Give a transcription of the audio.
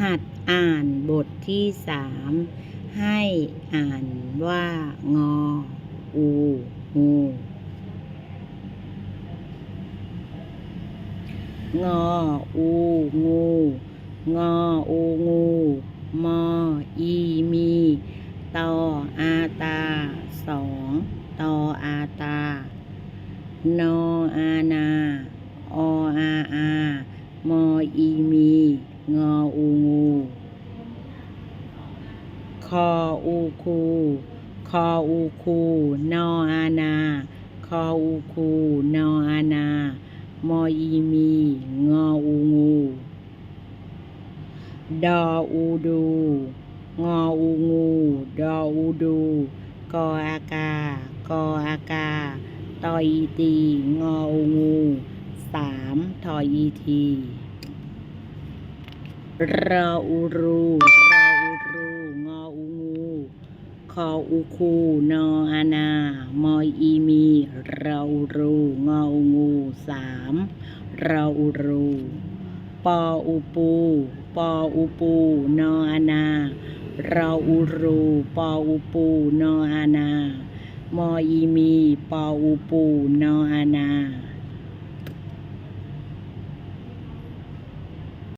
หัดอ่านบทที่สามให้อ่านว่างอ อูงูงอ อู งู งอ อู งู มอ อี มี ตอ อาตา สอง ตอ อาตา นอ อานา ออา อามอ อี มี อูงูคออูคู คออูคู นออานา คออูคู นออานา มออีมี งออูงู ดออูดู งออูงู ดออูดู กออากา กออากา ตออีตี งออูงูสามทออีที รออูรูรออูรูงออูงูคออูคูนออานามออีมีรออูรูงออูงูสามรออูรูปออูปูปออูปูนออานารออูรูปออูปูนออานา มออีมี ปออูปูนออานา